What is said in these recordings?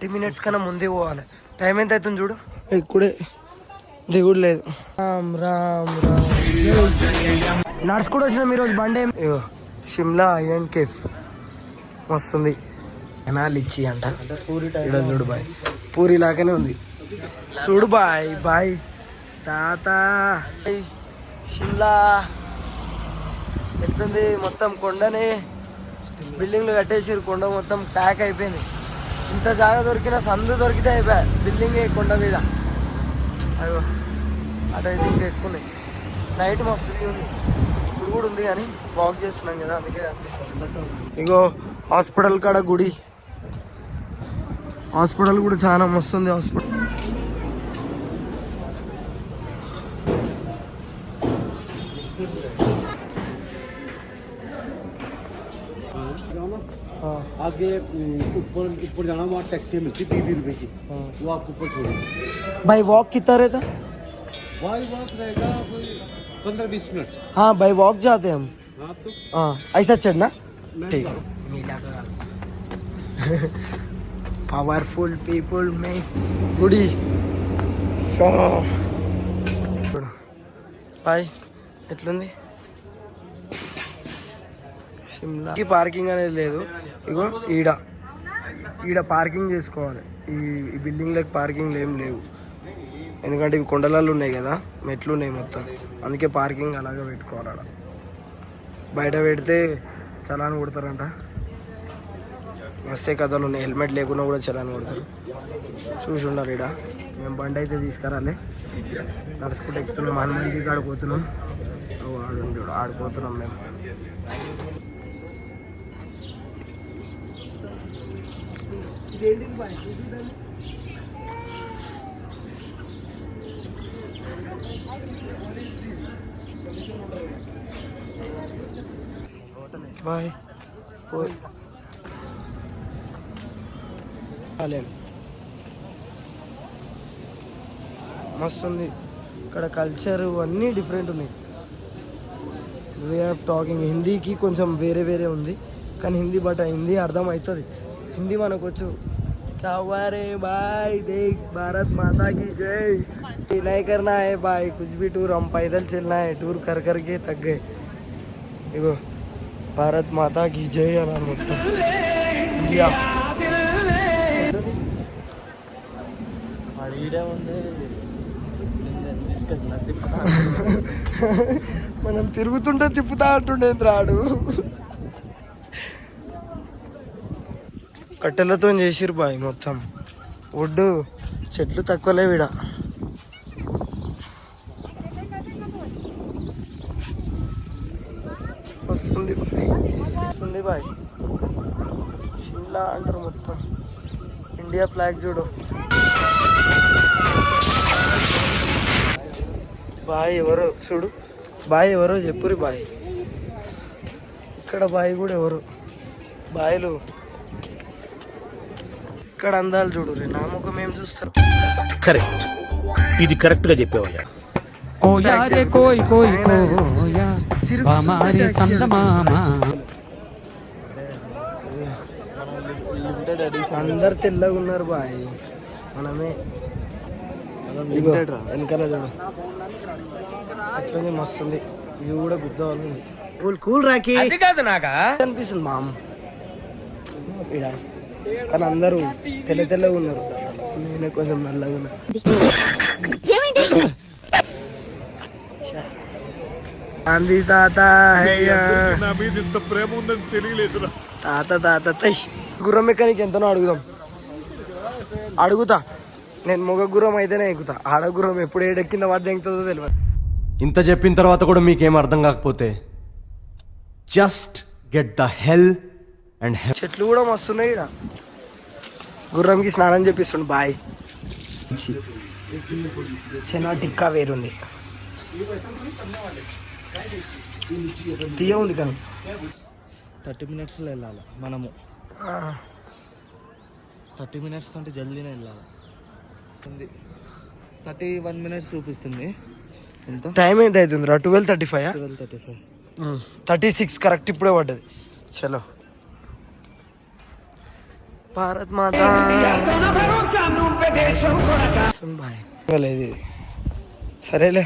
Thirty minutes కన్నా ముందే పోవాలి. టైం ఎంత అవుతుంది చూడు? ఇక్కడే దిగుడు లేదు. రామ్ రామ్ రామ్. నడుచుకుంటూ వచ్చినాం ఈరోజు బండి షిమ్లా ఐరన్ కేఫ్ వస్తుంది. ఇచ్చి అంట. ఈడ చూడు బాయ్. పూరి లాగానే ఉంది. చూడు బాయ్ బాయ్. తాత. షిమ్లా ఎట్లుంది? మొత్తం కొండనే. బిల్డింగ్లు కట్టేసారు కొండ మొత్తం ప్యాక్ అయిపోయింది. ఇంత జాగా దొరికిన సందు దొరికితే అయిపోయా. బిల్డింగ్ కొండ మీద. అయ్యో అటైతే ఇంకా ఎక్కువ ఉన్నాయి నైట్ మస్తు ఉంది. ఇప్పుడు కూడా ఉంది కానీ వాక్ చేస్తున్నాం కదా అందుకే అనిపిస్తుంది. ఇగో హాస్పిటల్ కాడ గుడి. హాస్పిటల్ కూడా చాలా మస్తు ఉంది హాస్పిటల్ आगे उम, ऊपर ऊपर जाना वहाँ टैक्सी मिलती बीस बीस रुपए की वो आपको ऊपर छोड़ेगी भाई वॉक कितना रहता भाई वहाँ रहेगा कोई पंद्रह बीस मिनट हाँ भाई वॉक जाते हैं हम हाँ तो हाँ ऐसा चढ़ना मैं ठीक పవర్ఫుల్ పీపుల్ మే గుడి హాయ్ ఎట్లుంది షిమ్లాకి పార్కింగ్ అనేది లేదు. ఇగో ఈడ. ఈడ పార్కింగ్ చేసుకోవాలి. ఈ ఈ బిల్డింగ్లకు పార్కింగ్లు ఏం లేవు. ఎందుకంటే ఇవి కొండలలో ఉన్నాయి కదా. మెట్లు ఉన్నాయి మొత్తం. అందుకే పార్కింగ్ అలాగే పెట్టుకోవాలి ఆడ. బయట పెడితే చలాన్ కొడతారంట. మస్తే కథలు ఉన్నాయి. హెల్మెట్ లేకుండా కూడా చలాన్ కొడతారు. చూసి ఉండాలి ఈడ. మేము బండి అయితే తీసుకురాలి. నడుచుకుంటూ ఎక్కుతున్నాం. హనుమంతి ఆడిపోతున్నాం పోతున్నాం. ఆడు ఆడిపోతున్నాం మేము. బాయ్. పోయి. మస్తు ఉంది ఇక్కడ కల్చర్ అన్నీ డిఫరెంట్ ఉన్నాయి. వే ఆఫ్ టాకింగ్ హిందీకి కొంచెం వేరే వేరే ఉంది. కానీ హిందీ బట్ హిందీ అర్థం అవుతుంది. హిందీ మనకు వచ్చు क्या हुआ रे भाई देख भारत माता की जय नहीं करना है भाई कुछ भी टूर हम पैदल चलना है टूर कर कर के थक गए देखो భారత్ మాతా కీ జై అన్నారు మొత్తం ఇండియా మనం తిరుగుతుంటే తిప్పుతా అంటుండేంద్ర కట్టెలతో చేసిరు బాయ్ మొత్తం. ఒడ్డు చెట్లు తక్కువ లేవిడ వస్తుంది బాయ్. వస్తుంది బాయ్. షిమ్లా అంటారు మొత్తం. ఇండియా ఫ్లాగ్ చూడు. బాయ్ ఎవరో చూడు. బాయ్ ఎవరో చెప్పురి బాయ్. ఇక్కడ బాయ్ కూడా ఎవరు? బాయ్లు. ఇక్కడ అందాలు చూడు రే నా ముఖం ఏం చూస్తారు? కరెక్ట్. ఇది కరెక్ట్గా చెప్పావయ్యా. కోయా రే కోయ్ కోయ్ కోయా. హమారి సందమామా అందరు తెల్లగా ఉన్నారు బాయ్. మనమే. వెనకాల చూడు. అట్లనే మస్తు ఉంది వ్యూ కూడా గుద్ద ఉంది కూల్ కూల్ రాకి అది కాదు నాకా అనిపిస్తుంది మామ. ఈడ కానీ అందరూ తెల్ల తెల్లగా ఉన్నారు. నేనే కొంచెం నల్లగా ఉన్నా. ఛా. గాంధీ తాత హయ్యా. తాత తాత తై. గుర్రం ఎక్కడానికి ఎంతనో అడుగుదాం. అడుగుతా. నేను మొగ గుర్రం అయితేనే ఎక్కుతా. ఆడ గుర్రం ఎప్పుడు ఏడెక్కింద వాడు ఎక్కుతుందో తెలియదు ఇంత చెప్పిన తర్వాత కూడా మీకేం అర్థం కాకపోతే just get the hell and చెట్లు కూడా మస్తున్నాయి ఈడ. గుర్రంకి స్నానం చేపిస్తుండు బాయ్. చిన్న టిక్కా వేరుంది తీయ ఉంది కానీ. థర్టీ మినిట్స్లో వెళ్ళాలి మనము. థర్టీ మినిట్స్ కంటే జల్దీనే వెళ్ళాలి. ఉంది. థర్టీ వన్ మినిట్స్ చూపిస్తుంది. ఎంత? టైం ఎంత అవుతుంది రా twelve thirty five twelve thirty five. Thirty six correct ఇప్పుడే పడ్డది. చలో. భారత్ మాత. బాయ్ లేదు ఇది సరేలే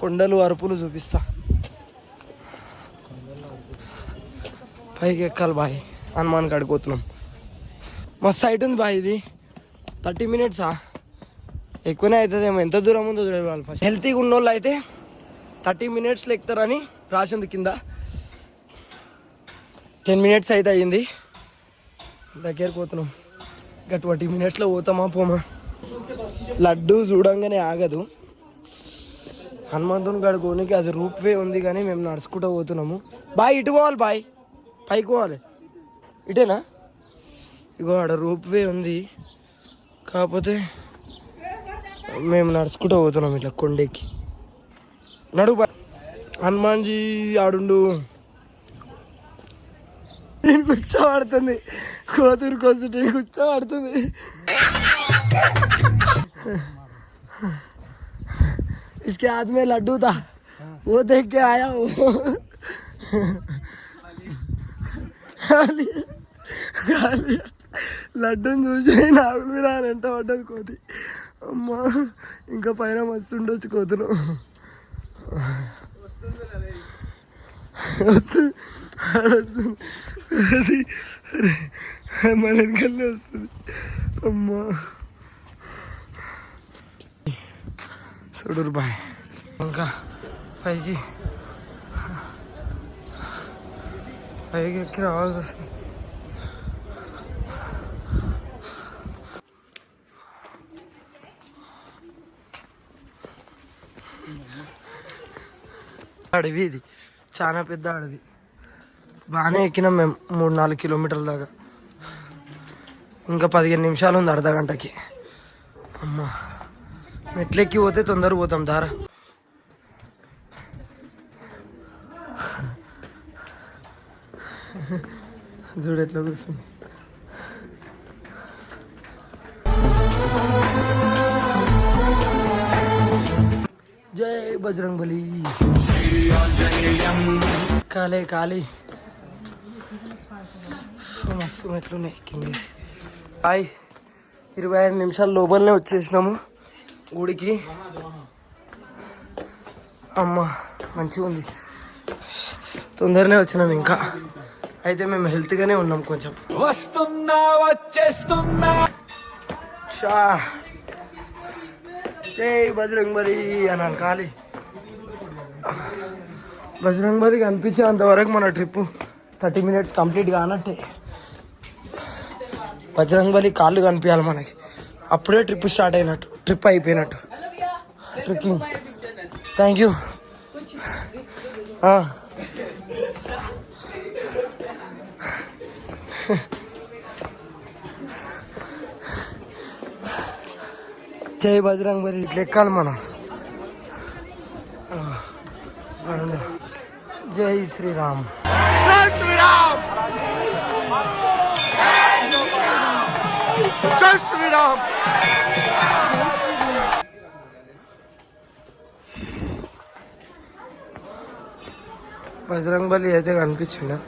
కొండలు అరుపులు చూపిస్తా. పైకి ఎక్కాలి బాయ్ హనుమాన్ కాడికి పోతున్నాం. మస్తు హైట్ ఉంది బాయ్ ఇది. థర్టీ మినిట్సా ఎక్కువనే అవుతుందేమో ఎంత దూరం ఉందో చూడాలి ఫస్ట్ హెల్తీగా ఉన్న వాళ్ళు అయితే థర్టీ మినిట్స్లో ఎక్కుతారని రాసింది కింద. టెన్ మినిట్స్ అయితే అయ్యింది. దగ్గరికి పోతున్నాం. ఇంకా ట్వంటీ మినిట్స్లో పోతామా పోమా? లడ్డు చూడంగానే ఆగదు. హనుమంతుని గడుకోనికి అది రూప్ వే ఉంది కానీ మేము నడుచుకుంటూ పోతున్నాము. బాయ్ ఇటు పోవాలి బాయ్. పైకి పోవాలి. ఇటేనా? ఇగో ఆడ రూప్ వే ఉంది. కాకపోతే మేము నడుచుకుంటూ పోతున్నాం ఇట్లా కొండెక్కి. నడుగు బాయ్. హనుమాన్జీ ఆడుండు. నేను కూర్చోబడుతుంది కోతురు కోసుంటే కూర్చోబడుతుంది इसके हाथ में लड्डू था वो देख के आया वो లడ్డూని చూసి నాగులు మీద వెంట పడ్డది కోతి అమ్మా ఇంకా పైన మస్తు ఉండొచ్చు కోతులు వస్తుంది వస్తుంది అది మన వెనకాలనే వస్తుంది అమ్మా చూడరు బాయ్ ఇంకా పైకి పైకి ఎక్కి రావాల్సి వస్తుంది అడవి ఇది చాలా పెద్ద అడవి. బాగానే ఎక్కినాం మేము మూడు నాలుగు కిలోమీటర్ల దాకా. ఇంకా పదిహేను నిమిషాలు ఉంది అర్ధ గంటకి. అమ్మా. మెట్లెక్కి పోతే తొందర పోతాం దారా. చూడు ఎట్లా కూర్చుంది. జై బజరంగ్ బలి కాలే కాలి. మస్తు మెట్లున్నాయి కింద. హాయ్. ఇరవై ఐదు నిమిషాల లోపలనే వచ్చేసినాము గుడికి. అమ్మ మంచిగా ఉంది. తొందరనే వచ్చినాం ఇంకా. అయితే మేము హెల్త్గానే ఉన్నాం కొంచెం. వస్తున్నా వచ్చేస్తున్నా. షా. జై బజరంగ్ బలి అన్నాను ఖాళీ బజరంగ్ బలి కనిపించేంత మన ట్రిప్ థర్టీ మినిట్స్ కంప్లీట్ కానట్టే. బజరంగ్ బలి కాళ్ళు కనిపించాలి మనకి. అప్పుడే ట్రిప్ స్టార్ట్ అయినట్టు ట్రిప్ అయిపోయినట్టు. Trekking. Thank you Jai Bajrang Bali ఇట్లా ఎక్కాలి మనం. అవును. జై శ్రీరామ్! జై శ్రీరామ్! బజరంగ్ బలి అయితే కనిపించిందా?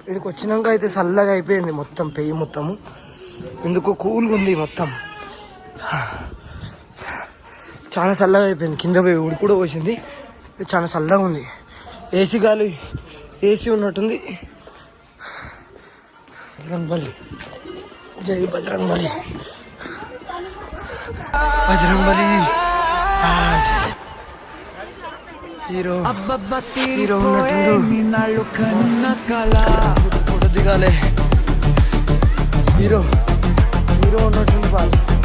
ఇక్కడికి వచ్చినాక అయితే చల్లగా అయిపోయింది మొత్తం పెయ్యి మొత్తము. ఎందుకో కూల్గా ఉంది మొత్తం. చాలా చల్లగా అయిపోయింది. కింద పోయి ఉడి కూడా పోసింది. ఇది చాలా చల్లగా ఉంది. ఏసీ గాలి ఏసీ ఉన్నట్టుంది. బజరంగ్ బలి. జై బజరంగ్ బలి. బజరంగ్ బలి. హీరో. హీరో ఉన్నట్టుండు. ఫోటో దిగాలే హీరో. హీరో ఉన్నట్టుంది బాగా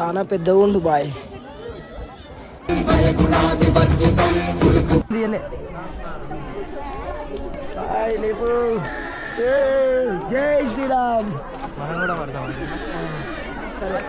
చాలా పెద్దగా ఉండు బాయ్ తీయలే. బాయ్ లేపు ఏ, జై శ్రీరామ్ మనం కూడా పడతాం సరే